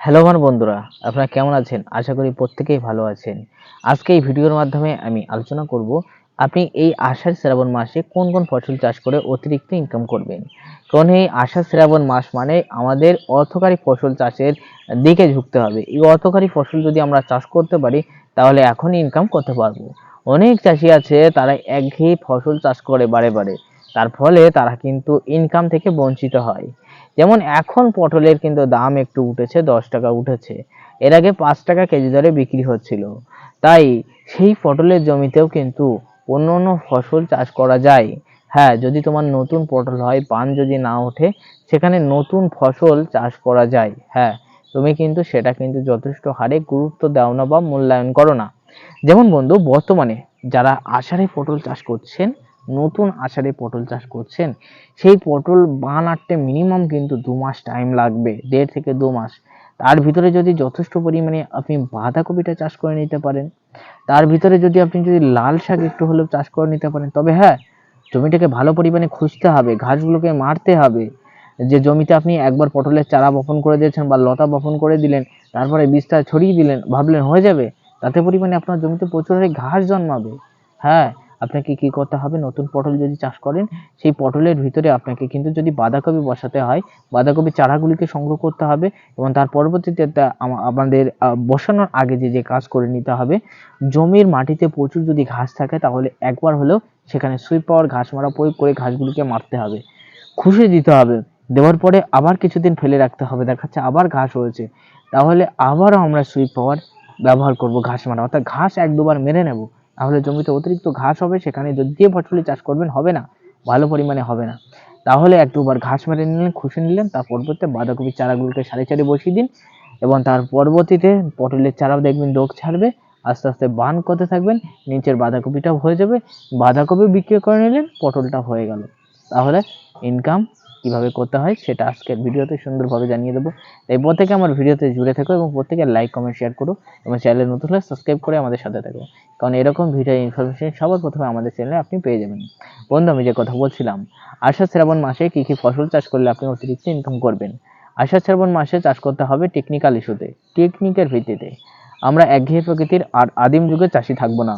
Hello আমার বন্ধুরা, আপনারা কেমন আছেন? আশা করি প্রত্যেকেই ভালো আছেন। আজকে এই ভিডিওর মাধ্যমে আমি আলোচনা করব, আপনি এই আষাঢ় শ্রাবণ মাসে কোন কোন ফসল চাষ করে অতিরিক্ত ইনকাম করবেন? কারণ এই আষাঢ় শ্রাবণ মাস মানে আমাদের অর্থকারী ফসল চাষের দিকে ঝুঁকতে হবে। এই অর্থকারী ফসল যদি আমরা চাষ করতে পারি, তাহলে এখনই ইনকাম করতে পারব। অনেক চাষি আছে, তারা একঘেয়ে ফসল চাষ করে বারে বারে। তার ফলে তারা কিন্তু ইনকাম থেকে বঞ্চিত হয়। যেমন এখন পটলের কিন্তু দাম একটু উঠেছে, দশ টাকা উঠেছে। এর আগে পাঁচ টাকা কেজি দরে বিক্রি হচ্ছিল। তাই সেই পটলের জমিতেও কিন্তু অন্য অন্য ফসল চাষ করা যায়। হ্যাঁ যদি তোমার নতুন পটল হয়, পান যদি না ওঠে, সেখানে নতুন ফসল চাষ করা যায়। হ্যাঁ তুমি কিন্তু সেটা কিন্তু যথেষ্ট হারে গুরুত্ব দাও না বা মূল্যায়ন করো না। যেমন বন্ধু, বর্তমানে যারা আষাঢ়ে পটল চাষ করছেন নতুন আষাঢ়ে পটল চাষ করছেন। সেই পটল বানাতে মিনিমাম কিন্তু দু মাস টাইম লাগবে, দেড় থেকে দু মাস। তার ভিতরে যদি যথেষ্ট পরিমাণে আপনি বাঁধাকপিটা চাষ করে নিতে পারেন, তার ভিতরে যদি আপনি যদি লাল শাক একটু হলেও চাষ করে নিতে পারেন, তবে হ্যাঁ জমিটাকে ভালো পরিমাণে খুঁজতে হবে, ঘাসগুলোকে মারতে হবে। যে জমিতে আপনি একবার পটলের চারা বপন করে দিয়েছেন বা লতা বপন করে দিলেন, তারপরে বীজটা ছড়িয়ে দিলেন, ভাবলেন হয়ে যাবে, তাতে পরিমাণে আপনার জমিতে প্রচুর হারে ঘাস জন্মাবে। হ্যাঁ আপনাকে কি করতে হবে? নতুন পটল যদি চাষ করেন, সেই পটলের ভিতরে আপনাকে কিন্তু যদি বাঁধাকপি বসাতে হয়, বাঁধাকপি চারাগুলিকে সংগ্রহ করতে হবে এবং তার পরবর্তীতে আমাদের বসানোর আগে যে যে কাজ করে নিতে হবে, জমির মাটিতে প্রচুর যদি ঘাস থাকে, তাহলে একবার হলেও সেখানে সুইপ পাওয়ার ঘাস মারা প্রয়োগ করে ঘাসগুলিকে মারতে হবে। খুশি দিতে হবে। দেওয়ার পরে আবার কিছুদিন ফেলে রাখতে হবে। দেখাচ্ছে আবার ঘাস হয়েছে। তাহলে আবারও আমরা সুইপ পাওয়ার ব্যবহার করব ঘাস মারা। অর্থাৎ ঘাস এক দুবার মেরে নেব। তাহলে জমিতে অতিরিক্ত ঘাস হবে, সেখানে যদি দিয়ে ফসলি চাষ করবেন, হবে না। ভালো পরিমাণে হবে না। তাহলে এক দুবার ঘাস মেরে নিলেন খুশি নিলেন, তার পরবর্তীতে বাঁধাকপির চারাগুলোকে সারি সারি বসিয়ে দিন এবং তার পরবর্তীতে পটলের চারাও দেখবেন ডোক ছাড়বে। আস্তে আস্তে বান করতে থাকবেন, নিচের বাঁধাকপিটাও হয়ে যাবে। বাঁধাকপি বিক্রি করে নিলেন পটলটা হয়ে গেল। তাহলে ইনকাম কীভাবে করতে হয় সেটা আজকের ভিডিওতে সুন্দরভাবে জানিয়ে দেবো। তাই প্রত্যেকে আমার ভিডিওতে জুড়ে থাকো এবং প্রত্যেকে লাইক কমেন্ট শেয়ার করো এবং চ্যানেলে নতুন হলে সাবস্ক্রাইব করে আমাদের সাথে থাকো। কারণ এরকম ভিডিও ইনফরমেশন সবার প্রথমে আমাদের চ্যানেলে আপনি পেয়ে যাবেন। বন্ধু, আমি যে কথা বলছিলাম, আষাঢ় শ্রাবণ মাসে কী কী ফসল চাষ করলে আপনি অতিরিক্ত ইনকাম করবেন? আষাঢ় শ্রাবণ মাসে চাষ করতে হবে টেকনিক্যাল ইস্যুতে টেকনিকের ভিত্তিতে। আমরা একঘেয়ে প্রকৃতির আর আদিম যুগে চাষি থাকব না।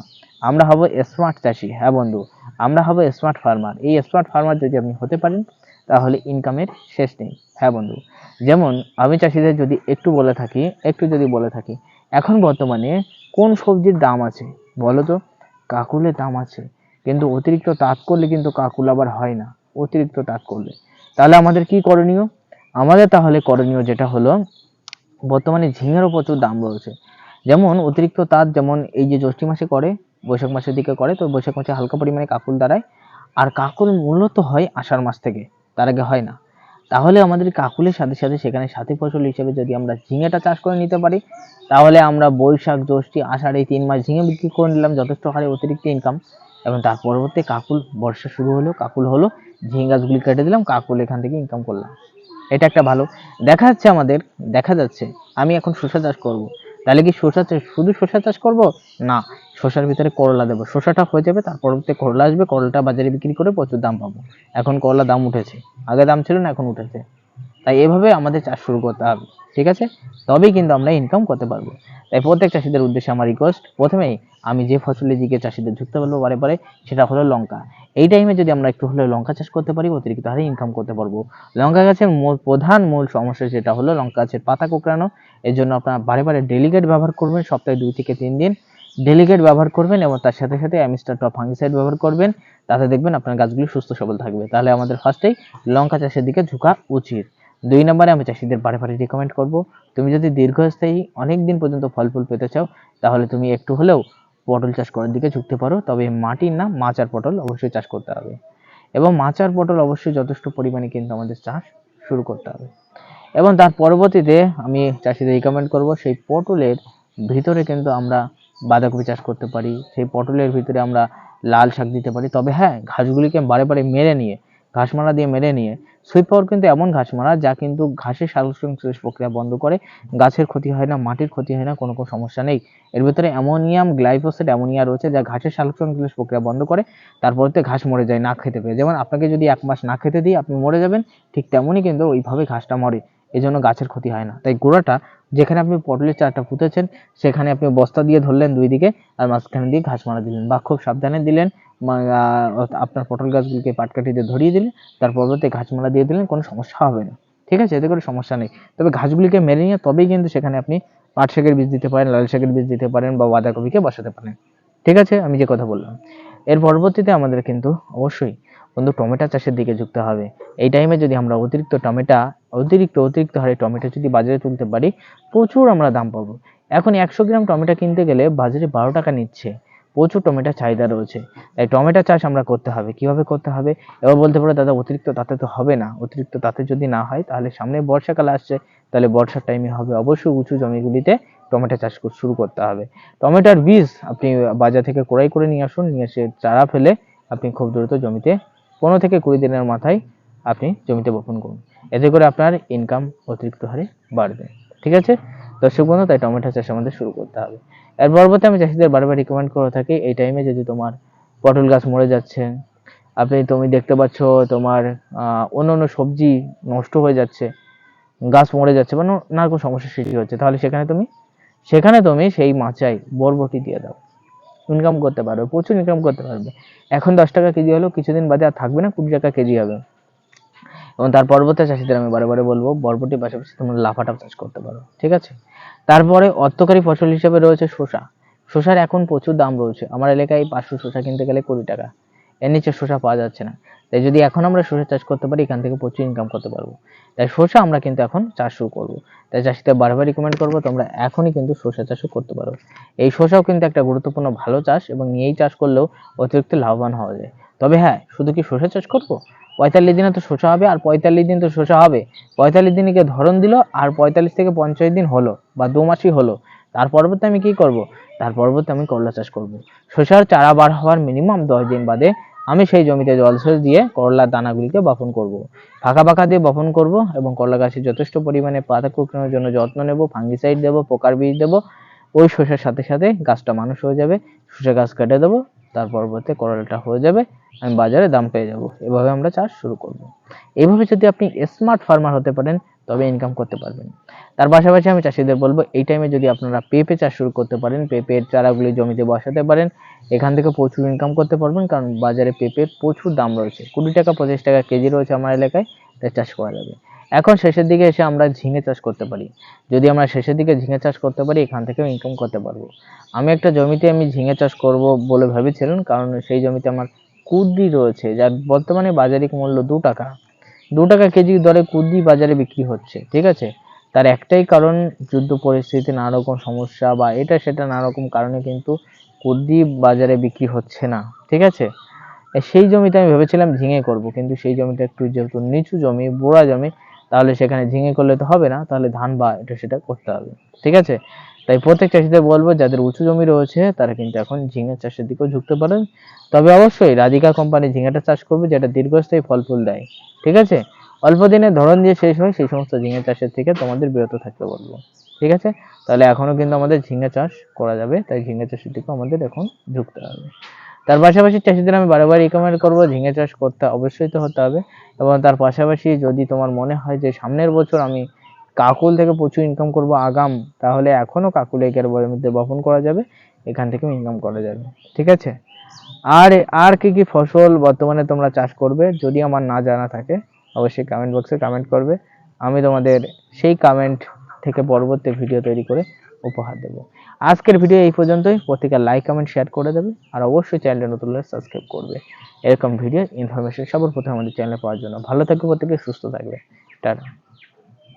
আমরা হব স্মার্ট চাষি হ্যাঁ বন্ধু? আমরা হব স্মার্ট ফার্মার এই স্মার্ট ফার্মার যদি আপনি হতে পারেন তাহলে ইনকামের শেষ নেই। হ্যাঁ বন্ধু, যেমন আমি চাষিদের যদি একটু বলে থাকি, একটু যদি বলে থাকি, এখন বর্তমানে কোন সবজির দাম আছে বলো তো? কাকুলের দাম আছে, কিন্তু অতিরিক্ত তাঁত করলে কিন্তু কাকুল আবার হয় না, অতিরিক্ত তাঁত করলে। তাহলে আমাদের কি করণীয়? আমাদের তাহলে করণীয় যেটা হলো, বর্তমানে ঝিঙেরও প্রচুর দাম রয়েছে। যেমন অতিরিক্ত তাঁত যেমন এই যে জ্যৈষ্ঠ মাসে করে, বৈশাখ মাসের দিকে করে, তো বৈশাখ মাসে হালকা পরিমাণে কাকুল দাঁড়ায়। আর কাকুল মূলত হয় আষাঢ় মাস থেকে। তার আগে হয় না। তাহলে আমাদের কাকুলের সাথে সাথে সেখানে সাথী ফসল হিসেবে যদি আমরা ঝিঙেটা চাষ করে নিতে পারি, তাহলে আমরা বৈশাখ, জ্যৈষ্ঠী, আষাঢ় এই তিন মাস ঝিঙে বিক্রি করে নিলাম যথেষ্ট হারে অতিরিক্ত ইনকাম এবং তার পরবর্তী কাকুল বর্ষা শুরু হলো, কাকুল হলো, ঝিঙে গাছগুলি কেটে দিলাম, কাকুল এখান থেকে ইনকাম করলাম। এটা একটা ভালো। দেখা যাচ্ছে আমাদের, দেখা যাচ্ছে, আমি এখন শসা চাষ করব। তাহলে কি শসা শুধু শসা চাষ করব? না শসার ভিতরে করলা দেবো। শসাটা হয়ে যাবে তার পরবর্তী করলা আসবে, করলাটা বাজারে বিক্রি করে প্রচুর দাম পাবো। এখন করলা দাম উঠেছে। আগে দাম ছিল না, এখন উঠেছে। তাই এভাবে আমাদের চাষ শুরু করতে হবে, ঠিক আছে? তবেই কিন্তু আমরা ইনকাম করতে পারব। তাই প্রত্যেক চাষিদের উদ্দেশ্যে আমার রিকোয়েস্ট প্রথমেই আমি যে ফসলের দিকে চাষিদের ঝুঁকতে পারব বারে বারে, সেটা হলো লঙ্কা। এই টাইমে যদি আমরা একটু হলে লঙ্কা চাষ করতে পারি, অতিরিক্ত হারে ইনকাম করতে পারব। লঙ্কা গাছের মূল, প্রধান মূল সমস্যা যেটা হলো, লঙ্কা গাছের পাতা কোঁকড়ানো। এর জন্য আপনারা বারে বারে ডেলিগেট ব্যবহার করবেন, সপ্তাহে দুই থেকে তিন দিন। ডেলিগেট ব্যবহার করবেন এবং তার সাথে সাথে অ্যামিস্টার টপ ফাঙ্গিসাইড ব্যবহার করবেন। তাতে দেখবেন আপনার গাছগুলি সুস্থ সবল থাকবে। তাহলে আমাদের ফার্স্টেই লঙ্কা চাষের দিকে ঝুঁকা উচিত। দুই নম্বরে আমি চাষিদের বারে বারে রিকমেন্ড করব, তুমি যদি দীর্ঘস্থায়ী অনেক দিন পর্যন্ত ফল ফুল পেতে চাও, তাহলে তুমি একটু হলেও পটল চাষ করার দিকে ঝুঁকতে পারো, তবে মাটির না মাচার পটল অবশ্যই চাষ করতে হবে। এবং মাচার পটল অবশ্যই যথেষ্ট পরিমাণে কিন্তু আমাদের চাষ শুরু করতে হবে। এবং তার পরবর্তীতে আমি চাষিদের রিকমেন্ড করব, সেই পটলের ভিতরে কিন্তু আমরা বাঁধাকপি চাষ করতে পারি, সেই পটলের ভিতরে আমরা লাল শাক দিতে পারি, তবে হ্যাঁ ঘাসগুলিকে বারে বারে মেরে নিয়ে ঘাস মারা দিয়ে মেরে নিয়ে সুইপ পাওয়ার কিন্তু এমন ঘাস মারা যা কিন্তু ঘাসের সালোকসংশ্লেষ প্রক্রিয়া বন্ধ করে গাছের ক্ষতি হয় না, মাটির ক্ষতি হয় না, কোনো কোনো সমস্যা নেই। এর ভিতরে অ্যামোনিয়াম গ্লাইফোসেট অ্যামোনিয়া রয়েছে যা ঘাসের সালোকসংশ্লেষ প্রক্রিয়া বন্ধ করে তারপরে ঘাস মরে যায়, না খেতে পেয়ে। যেমন আপনাকে যদি এক মাস না খেতে দিই, আপনি মরে যাবেন, ঠিক তেমনই কিন্তু ওইভাবে ঘাসটা মরে। এই জন্য গাছের ক্ষতি হয় না। তাই গোড়াটা যেখানে আপনি পটলের চারাটা পুঁতেছেন, সেখানে আপনি বস্তা দিয়ে ধরলেন দুই দিকে আর মাঝখানে দিয়ে ঘাস মারা দিলেন বা খুব সাবধানে দিলেন আপনার পটল গাছগুলিকে পাটকাঠি দিয়ে ধরিয়ে দিলেন, তার পরবর্তী ঘাস মারা দিয়ে দিলেন, কোনো সমস্যা হবে না। ঠিক আছে? এতে করে সমস্যা নেই। তবে ঘাসগুলিকে মেরে নিয়ে তবেই কিন্তু সেখানে আপনি পাট শাকের বীজ দিতে পারেন, লাল শাকের বীজ দিতে পারেন বা বাঁধাকপিকে বসাতে পারেন। ঠিক আছে? আমি যে কথা বললাম। এর পরবর্তীতে আমাদের কিন্তু অবশ্যই বন্ধু টমেটো চাষের দিকে যুক্ত হবে। এই টাইমে যদি আমরা অতিরিক্ত টমেটো অতিরিক্ত অতিরিক্ত হারে টমেটো যদি বাজারে তুলতে পারি, প্রচুর আমরা দাম পাবো। এখন একশো গ্রাম টমেটো কিনতে গেলে বাজারে বারো টাকা নিচ্ছে। প্রচুর টমেটো চাহিদা রয়েছে। তাই টমেটো চাষ আমরা করতে হবে। কীভাবে করতে হবে? এবার বলতে পারো, দাদা, অতিরিক্ত তাতে তো হবে না। অতিরিক্ত তাতে যদি না হয়, তাহলে সামনে বর্ষাকাল আসছে, তাহলে বর্ষার টাইমে হবে অবশ্যই উঁচু জমিগুলিতে টমেটো চাষ শুরু করতে হবে। টমেটোর বীজ আপনি বাজার থেকে ক্রয় করে নিয়ে আসুন, নিয়ে এসে চারা ফেলে আপনি খুব দ্রুত জমিতে পনেরো থেকে কুড়ি দিনের মাথায় আপনি জমিতে বপন করুন। এতে করে আপনার ইনকাম অতিরিক্ত হারে বাড়বে। ঠিক আছে? দর্শক বন্ধু, তাই টমেটো চাষ আমাদের শুরু করতে হবে। এর পরবর্তী আমি চাষিদের বারবার রিকমেন্ড করে থাকি, এই টাইমে যদি তোমার পটল গাছ মরে যাচ্ছে, আপনি তুমি দেখতে পাচ্ছ তোমার অন্য অন্য সবজি নষ্ট হয়ে যাচ্ছে, গাছ মরে যাচ্ছে বা ন- রকম সমস্যার সৃষ্টি হচ্ছে, তাহলে সেখানে তুমি সেখানে তুমি সেই মাচাই বরবটি দিয়ে দাও। ইনকাম করতে পারবে, প্রচুর ইনকাম করতে পারবে। এখন দশ টাকা কেজি হলেও কিছুদিন বাদে আর থাকবে না, কুড়ি টাকা কেজি হবে। এবং তার পরবর্তী চাষিদের আমি বারে বারে বলব, বরবটির পাশাপাশি তোমরা লাফাটা চাষ করতে পারো, ঠিক আছে? তারপরে অর্থকারী ফসল হিসেবে রয়েছে শসা। শসার এখন প্রচুর দাম রয়েছে। আমার এলাকায় পাঁচশো শসা কিনতে গেলে কুড়ি টাকা। এর নিচে শসা পাওয়া যাচ্ছে না। তাই যদি এখন আমরা শসা চাষ করতে পারি, এখান থেকে প্রচুর ইনকাম করতে পারব। তাই শসা আমরা কিন্তু এখন চাষ শুরু করব। তাই চাষিদের বারবার রিকমেন্ড করব, তোমরা এখনই কিন্তু শসা চাষও করতে পারো। এই শসাও কিন্তু একটা গুরুত্বপূর্ণ ভালো চাষ এবং এই চাষ করলেও অতিরিক্ত লাভবান হওয়া যায়। তবে হ্যাঁ শুধু কি শসা চাষ করব? পঁয়তাল্লিশ দিনে তো শসা হবে, আর পঁয়তাল্লিশ দিন তো শসা হবে। পঁয়তাল্লিশ দিনকে ধরন দিল, আর পঁয়তাল্লিশ থেকে পঞ্চাশ দিন হলো, বা দু মাসই হলো। তার পরবর্তী আমি কি করব? তার পরবর্তী আমি করলা চাষ করব। শসার চারা বার হওয়ার মিনিমাম দশ দিন বাদে আমি সেই জমিতে জলসেচ দিয়ে করলার দানাগুলিকে বপন করব। ফাঁকা ফাঁকা দিয়ে বপন করব এবং করলা গাছে যথেষ্ট পরিমাণে পাতা কুকড়ানোর জন্য যত্ন নেব ফাঙ্গিসাইড দেবো, পোকার বীজ দেবো, ওই শসার সাথে সাথে গাছটা মানুষ হয়ে যাবে শসা গাছ কেটে দেবো তার পরবর্তী করলাটা হয়ে যাবে, আমি বাজারে দাম পেয়ে যাব। এভাবে আমরা চাষ শুরু করব। এইভাবে যদি আপনি স্মার্ট ফার্মার হতে পারেন, তবে ইনকাম করতে পারবেন। তার পাশাপাশি আমি চাষিদের বলব, এই টাইমে যদি আপনারা পেঁপে চাষ শুরু করতে পারেন, পেঁপের চারাগুলি জমিতে বসাতে পারেন, এখান থেকে প্রচুর ইনকাম করতে পারবেন, কারণ বাজারে পেঁপের প্রচুর দাম রয়েছে। কুড়ি টাকা পঁচিশ টাকা কেজি রয়েছে আমার এলাকায়, তাই চাষ করা যাবে। এখন শেষের দিকে এসে আমরা ঝিঙে চাষ করতে পারি। যদি আমরা শেষের দিকে ঝিঙে চাষ করতে পারি, এখান থেকেও ইনকাম করতে পারব। আমি একটা জমিতে আমি ঝিঙে চাষ করব বলে ভেবেছিলাম কারণ সেই জমিতে আমার কুদ্রি রয়েছে, যার বর্তমানে বাজারিক মূল্য দু টাকা। দু টাকা কেজি দরে কুদ্রি বাজারে বিক্রি হচ্ছে, ঠিক আছে? তার একটাই কারণ, যুদ্ধ পরিস্থিতি নানা রকম সমস্যা বা এটা সেটা নানা রকম কারণে কিন্তু কুদ্রি বাজারে বিক্রি হচ্ছে না, ঠিক আছে? সেই জমিতে আমি ভেবেছিলাম ঝিঙে করব, কিন্তু সেই জমিটা একটু যেহেতু নিচু জমি, বোড়া জমি তাহলে সেখানে ঝিঙে করলে তো হবে না, তাহলে ধান বা এটা সেটা করতে হবে। ঠিক আছে? তাই প্রত্যেক চাষিদের বলব, যাদের উঁচু জমি রয়েছে, তারা কিন্তু এখন ঝিঙে চাষের দিকেও ঝুঁকতে পারেন। তবে অবশ্যই রাধিকা কোম্পানি ঝিঙেটা চাষ করবে, যেটা দীর্ঘস্থায়ী ফল ফুল দেয়। ঠিক আছে? অল্প দিনে ধরন দিয়ে শেষ হয়, সেই সমস্ত ঝিঙে চাষের থেকে তোমাদের বিরত থাকতে বলব। ঠিক আছে? তাহলে এখনও কিন্তু আমাদের ঝিঙে চাষ করা যাবে, তাই ঝিঙে চাষের দিকেও আমাদের এখন ঝুঁকতে হবে। তার পাশাপাশি চাষিদের আমি বারবার রিকমেন্ড করব ঝিঙে চাষ করতে অবশ্যই তো হতে হবে এবং তার পাশাপাশি যদি তোমার মনে হয় যে সামনের বছর আমি কাকুল থেকে প্রচুর ইনকাম করব আগাম, তাহলে এখনও কাকুল একের মধ্যে বপন করা যাবে, এখান থেকেও ইনকাম করা যাবে, ঠিক আছে? আর আর কি কি ফসল বর্তমানে তোমরা চাষ করবে, যদি আমার না জানা থাকে, অবশ্যই কমেন্ট বক্সে কমেন্ট করবে। আমি তোমাদের সেই কমেন্ট থেকে পরবর্তী ভিডিও তৈরি করে উপহার দেব। আজকের ভিডিও এই পর্যন্তই। প্রত্যেকে লাইক কমেন্ট শেয়ার করে দেবে। আর অবশ্যই চ্যানেলটা নতুন হলে সাবস্ক্রাইব করবে। এরকম ভিডিও ইনফরমেশন সবার প্রথমে আমাদের চ্যানেলে পাওয়ার জন্য। ভালো থাকবে প্রত্যেকে, সুস্থ থাকবে। টাটা।